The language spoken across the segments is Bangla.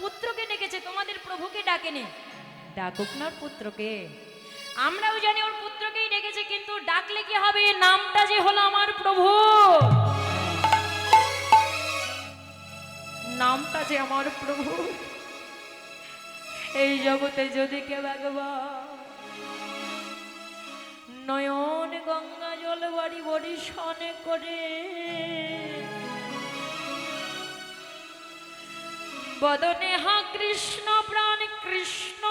পুত্রকে ডেকেছে, তোমাদের প্রভুকে ডাকেনি। ডাকুক না ওর পুত্রকে। আমরাও জানি ওর পুত্রকেই ডেকেছে, কিন্তু ডাকলে কি হবে? নামটা যে হলো আমার প্রভু। নামটা যে আমার প্রভু। এই জগতে যদি কেউ একবার নয়ন গঙ্গা জল বাড়ি বরিশনে করে বদনে হা কৃষ্ণ, প্রাণ কৃষ্ণ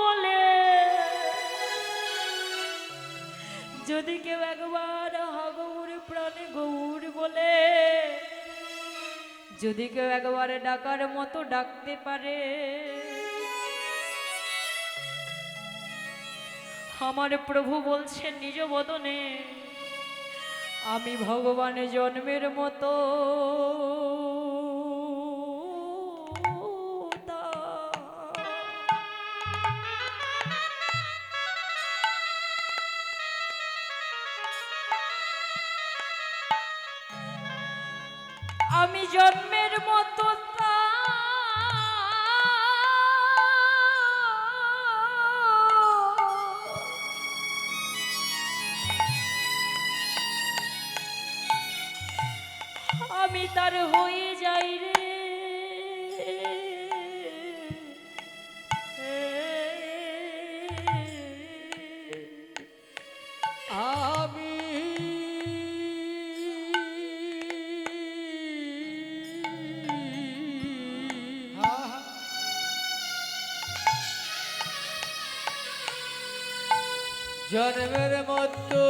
বলে। যদি কেউ একবার হা গৌর প্রাণে গৌর বলে, যদি কেউ একবার ডাকার মতো ডাকতে পারে, আমার প্রভু বলছেন নিজ বদনে, আমি ভগবান জন্মের মতো। আমি জন্মের মতো।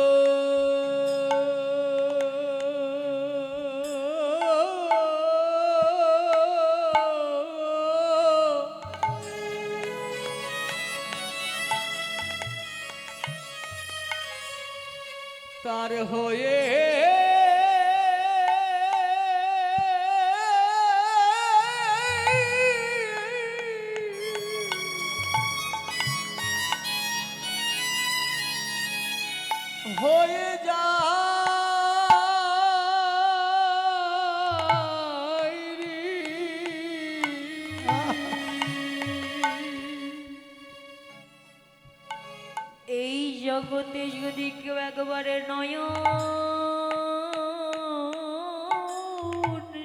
তার হয়ে এই যদি কেউ একবারে নয়ন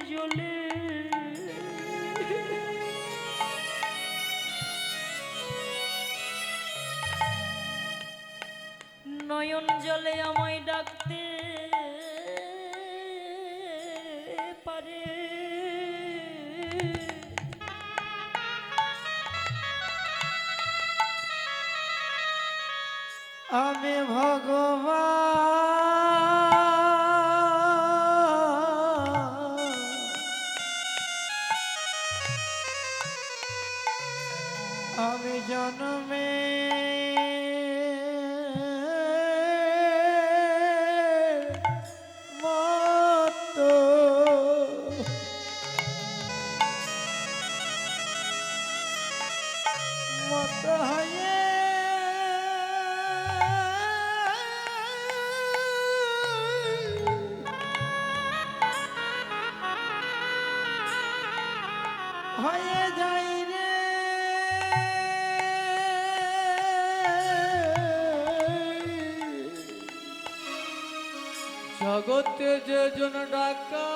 জ্বলে। নয়ন জলে আমায় ডাকতে পারে। আমি ভগবান। আমি জন্মে মতো জগতে যে জন ডাকা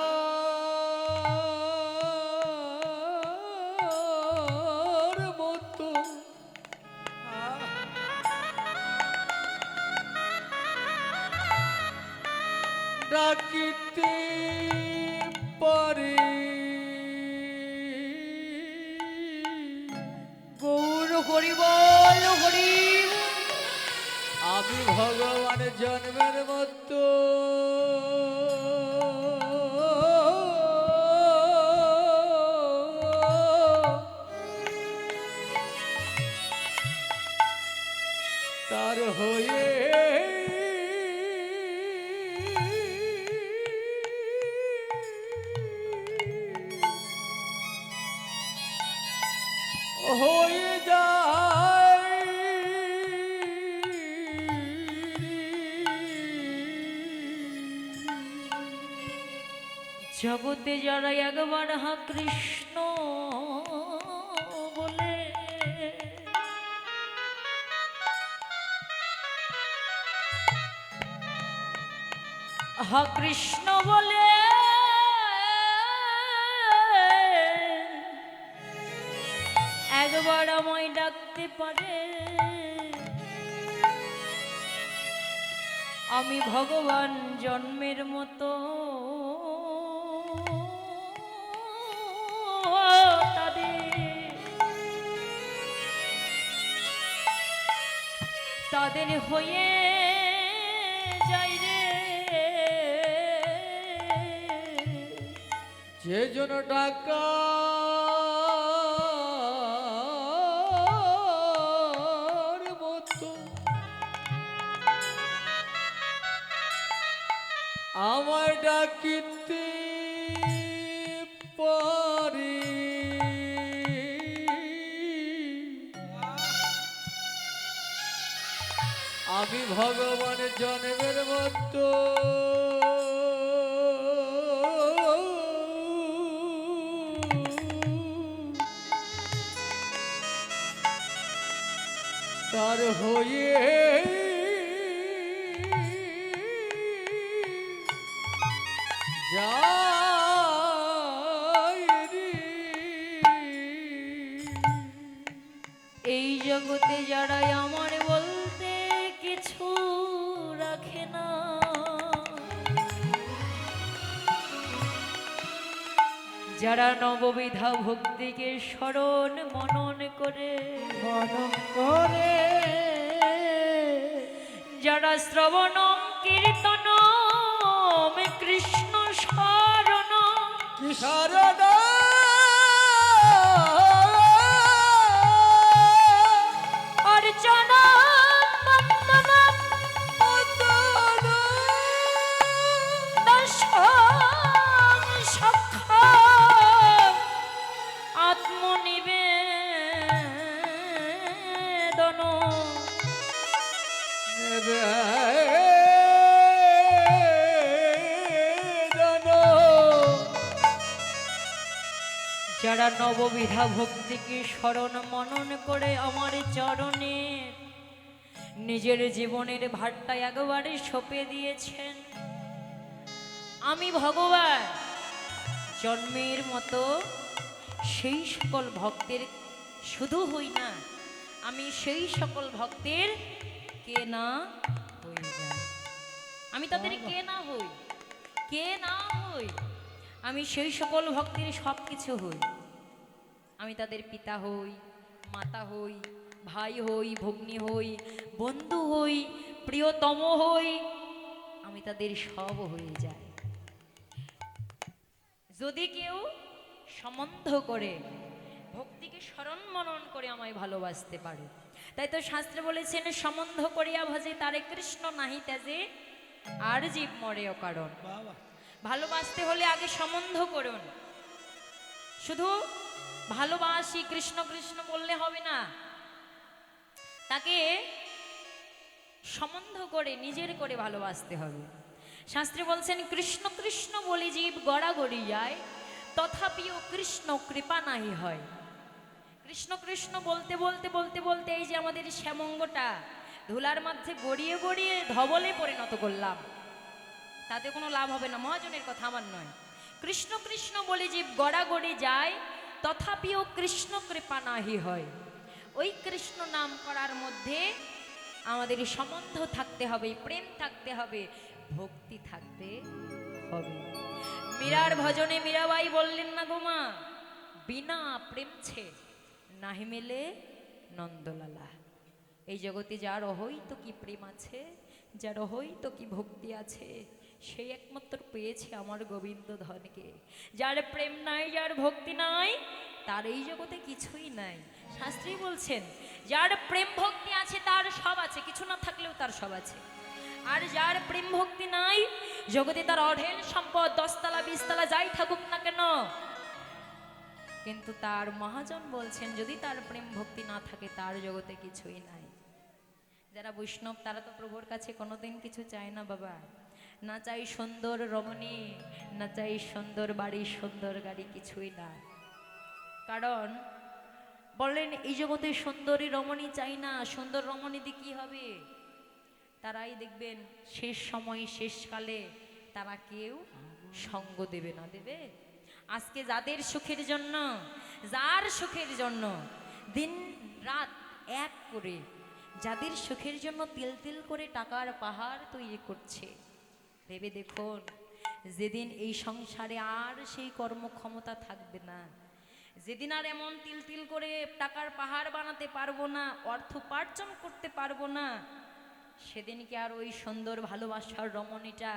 জগতে যারা একবার হা কৃষ্ণ বলে। হা কৃষ্ণ বলে। একবার আমায় ডাকতে পারে। আমি ভগবান জন্মের মতো। তাদের হয়ে যাই রে। যে জন ডাকা আমার ডাকিতে ভগবান জন্মের মতো তার হয়ে যাই যারা নববিধা ভক্তিকে স্মরণ মনন করে মনন করে। যারা শ্রবণম কীর্তন যারা নববিধা ভক্তিকে স্মরণ মনন করে আমার চরণে। নিজের জীবনের ভারটা একবারে সঁপে দিয়েছেন। আমি ভগবান জন্মের মতো সেই সকল ভক্তের শুধু হই না আমি সেই সকল ভক্তের কে না। যায় আমি তাদের কে না হই কে না হই। আমি সেই সকল ভক্তের সব কিছু হই। আমি তাদের পিতা হই মাতা হই ভাই হই ভগ্নী হই বন্ধু হই প্রিয়তম হই আমি তাদের সব হয়ে যাই। যদি কেউ সম্বন্ধ করে ভক্তিকে স্মরণ মনন করে আমায় ভালোবাসতে পারে। তাই তো শাস্ত্রে বলেছেন সম্বন্ধ করিয়া ভজে তারে কৃষ্ণ নাহি তেজে আর জীব মরে কারণ ভালোবাসতে হলে আগে সম্বন্ধ করুন। শুধু ভালোবাসি, কৃষ্ণ কৃষ্ণ বললে হবে না। তাকে সম্বন্ধ করে, নিজের করে ভালোবাসতে হবে। শাস্ত্রে বলছেন, কৃষ্ণ কৃষ্ণ বলে জীব গড়াগড়ি যায়, তথাপিও কৃষ্ণ কৃপা নাহি হয়। কৃষ্ণ কৃষ্ণ বলতে বলতে বলতে বলতে এই যে আমাদের শ্যামঙ্গটা, ধুলার মধ্যে গড়িয়ে গড়িয়ে ধবলে পরিণত করলাম। তাতে কোনো লাভ হবে না, মহাজনের কথা আমার নয়। কৃষ্ণ কৃষ্ণ বলে জীব গড়াগড়ি যায় তথাপিও কৃষ্ণ কৃপা নাহি হয়। ওই কৃষ্ণ নাম করার মধ্যে আমাদের সম্বন্ধ থাকতে হবে, প্রেম থাকতে হবে, ভক্তি থাকতে হবে। মীরার ভজনে মীরাবাই বললেন, না গোমা বিনা প্রেম ছে নাহি মেলে নন্দলালা। এই জগতে যার অহৈত কি প্রেম আছে, যার অহৈত কি ভক্তি আছে সেই একমাত্র পেয়েছে আমার গোবিন্দ ধনকে। যার প্রেম নাই, যার ভক্তি নাই, তার এই জগতে কিছুই নাই। শাস্ত্রী বলছেন, যার প্রেম ভক্তি আছে, তার সব আছে, কিছু না থাকলেও তার সব আছে। আর যার প্রেম ভক্তি নাই, জগতে তার অঢেল সম্পদ, দশতলা, বিশতলা, যাই থাকুক না কেন। কিন্তু তার মহাজন বলছেন, যদি তার প্রেম ভক্তি না থাকে, তার জগতে কিছুই নাই। যারা বৈষ্ণব, তারা তো প্রভুর কাছে কোনোদিন কিছু চায় না, বাবা। না চাই সুন্দর রমণী, না চাই সুন্দর বাড়ি সুন্দর গাড়ি, কিছুই না। কারণ বললেন, এই জগতে সুন্দরী রমণী চাই না, সুন্দর রমণী দিয়ে কি হবে? তারাই দেখবেন, শেষ সময় শেষকালে তারা কেউ সঙ্গ দেবে না, দেবে? আজকে যাদের সুখের জন্য, যার সুখের জন্য দিন রাত এক করে, যাদের সুখের জন্য তিল তিল করে টাকার পাহাড় তৈরি করছে ভেবে দেখুন, যেদিন এই সংসারে আর সেই কর্মক্ষমতা থাকবে না। যেদিন আর এমন তিল তিল করে টাকার পাহাড় বানাতে পারব না, অর্থ উপার্জন করতে পারব না, সেদিন কি আর ওই সুন্দর ভালোবাসার রমণীটা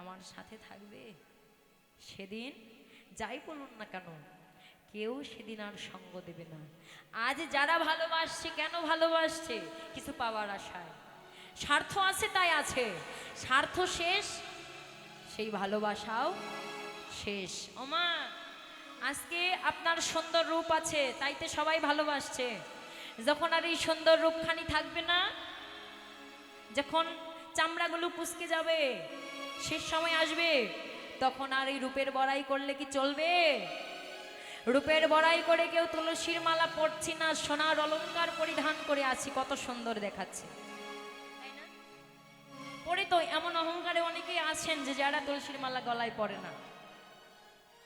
আমার সাথে থাকবে? সেদিন, যাই বলুন না কেন, কেউ সেদিন আর সঙ্গ দেবে না। আজ যারা ভালোবাসছে, কেন ভালোবাসছে, কিছু পাওয়ার আশায়। স্বার্থ আছে, তাই আছে। স্বার্থ শেষ, সেই ভালোবাসাও শেষ। ওমা, আজকে আপনার সুন্দর রূপ আছে তাইতে সবাই ভালোবাসছে। যখন আর এই সুন্দর রূপখানি থাকবে না, যখন চামড়াগুলো পুচকে যাবে, শেষ সময় আসবে, তখন আর এই রূপের বড়াই করলে কি চলবে? রূপের বড়াই করে কেউ তুলসীর মালা পড়ছি না, সোনার অলঙ্কার পরিধান করে আছি, কত সুন্দর দেখাচ্ছে? পরে তো এমন অহংকারে অনেকেই আছেন যে যারা তুলসীর মালা গলায় পড়ে না।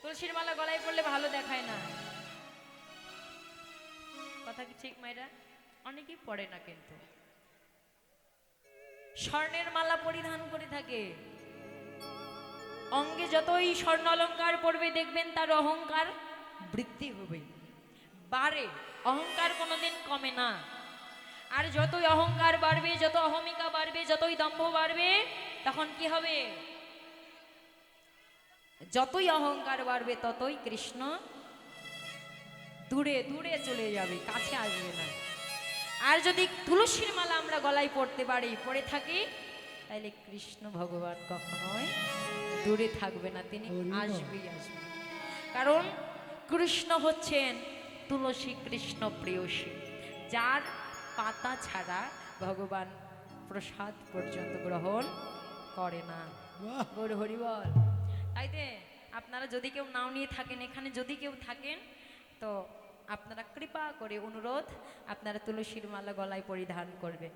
তুলসীর মালা গলায় পড়লে ভালো দেখায় না। কথা কি ঠিক, মায়েরা? অনেকেই পড়ে না কিন্তু। স্বর্ণের মালা পরিধান করে থাকে। অঙ্গে যতই স্বর্ণ অলঙ্কার পড়বে দেখবেন তার অহংকার বৃদ্ধি হবে। বাড়ে অহংকার কোনোদিন কমে না। আর যতই অহংকার বাড়বে যত অহমিকা বাড়বে যতই দম্ভ বাড়বে তখন কি হবে? যতই অহংকার বাড়বে ততই কৃষ্ণ দূরে দূরে চলে যাবে কাছে আসবে না। আর যদি তুলসীর মালা আমরা গলায় পড়তে পারি পড়ে থাকি তাহলে কৃষ্ণ ভগবান কখনোই দূরে থাকবে না তিনি আসবেই আসবে কারণ কৃষ্ণ হচ্ছেন তুলসী কৃষ্ণ প্রিয়সী যার পাতা ছাড়া ভগবান প্রসাদ পর্যন্ত গ্রহণ করে না। গৌর হরি বল। তাইতে আপনারা যদি কেউ নাও নিয়ে থাকেন এখানে যদি কেউ থাকেন তো আপনারা কৃপা করে অনুরোধ আপনারা তুলসীর মালা গলায় পরিধান করবেন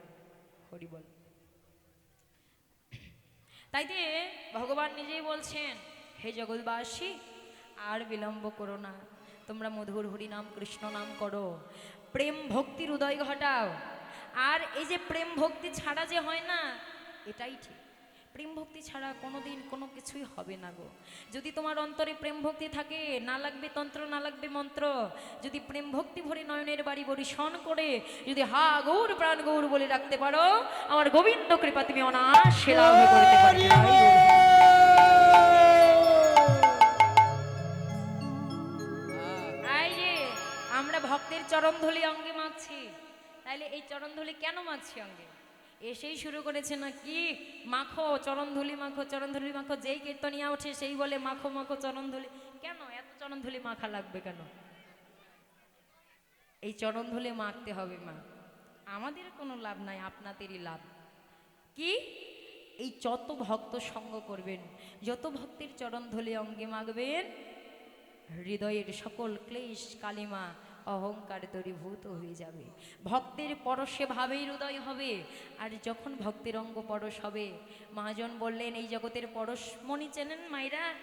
হরি বল। তাইতে ভগবান নিজেই বলছেন হে জগৎবাসী আর বিলম্ব করো না। তোমরা মধুর হরি নাম কৃষ্ণ নাম করো। প্রেম ভক্তির উদয় ঘটাও। আর এই যে প্রেম ভক্তি ছাড়া যে হয় না, এটাই ঠিক। প্রেম ভক্তি ছাড়া কোনোদিন কোনো কিছুই হবে না গো। যদি তোমার অন্তরে প্রেম ভক্তি থাকে, না লাগবে তন্ত্র, না লাগবে মন্ত্র, যদি প্রেম ভক্তি ভরে নয়নের বাড়ি বরিশন করে, যদি হা গৌর প্রাণ গৌর বলে রাখতে পারো, আমার গোবিন্দ কৃপা তুমি অনায়াসে লাভ করতে পারবে। ভক্তের চরণধুলি অঙ্গে মাখছি। তাইলে এই চরণধুলি কেন মাখছি অঙ্গে? এসেই শুরু করেছে না কি মাখো, চরণধুলি মাখো চরণধুলি মাখো, যেই কীর্তনিয়া ওঠে সেই বলে মাখো মাখো, চরণধুলি। কেন? এত চরণধুলি মাখা লাগবে কেন? এই চরণধুলি মাখতে হবে মা। আমাদের কোনো লাভ নাই, আপনাদেরই লাভ। কি? এই যত ভক্ত সঙ্গ করবেন, যত ভক্তের চরণধুলি অঙ্গে মাখবেন, হৃদয়ের সকল ক্লেশ, কালিমা অহংকার দূরীভূত হয়ে যাবে। ভক্তের পরশে ভাবেই হৃদয় হবে, আর যখন ভক্তের অঙ্গ পরশ হবে, মহাজন বললেন, এই জগতের পরশমণি চেনেন মাইরা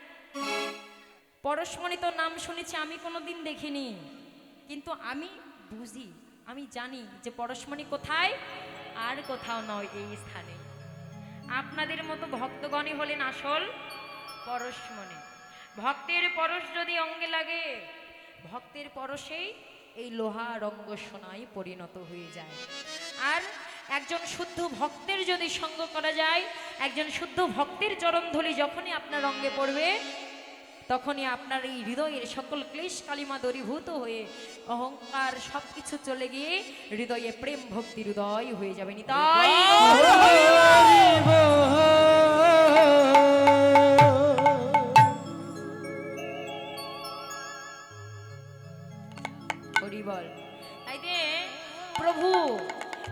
পরশমণি তো নাম শুনেছি, আমি কোনোদিন দেখিনি। কিন্তু আমি বুঝি, আমি জানি যে পরশমণি কোথায় আর কোথাও নয় এই স্থানে। আপনাদের মতো ভক্তগণই হলেন আসল পরশমণি। ভক্তের পরশ যদি অঙ্গে লাগে ভক্তের পরশেই এই লোহা রঙ্গ সোনায় পরিণত হয়ে যায়। আর একজন শুদ্ধ ভক্তের যদি সঙ্গ করা যায় একজন শুদ্ধ ভক্তের চরণধুলি যখনই আপনার অঙ্গে পড়বে তখনই আপনার এই হৃদয়ের সকল ক্লেশ কালিমা দরীভূত হয়ে অহংকার সব কিছু চলে গিয়ে হৃদয়ে প্রেম ভক্তি হৃদয় হয়ে যাবে। নি তাই হরি বল তাই প্রভু,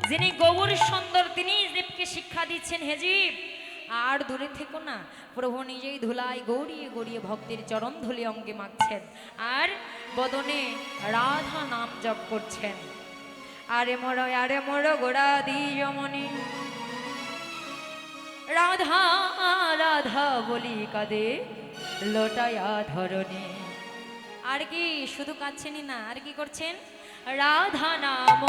যিনি গৌর সুন্দর, তিনি জীবকে শিক্ষা দিচ্ছেন হে জীব। আর দূরে থেকো না, প্রভু নিজেই ধুলায় গৌরিয়ে গড়িয়ে ভক্তের চরণ ধুলি অঙ্গে মাখছেন। আর বদনে রাধা নাম জপ করছেন। আরে মোর আরে মোর, গোড়া দি রাধা রাধা বলি কাঁদে, লোটায়া ধরণী। আর কি শুধু কাঁদছেনই না আর কি করছেন? রাধা নাম।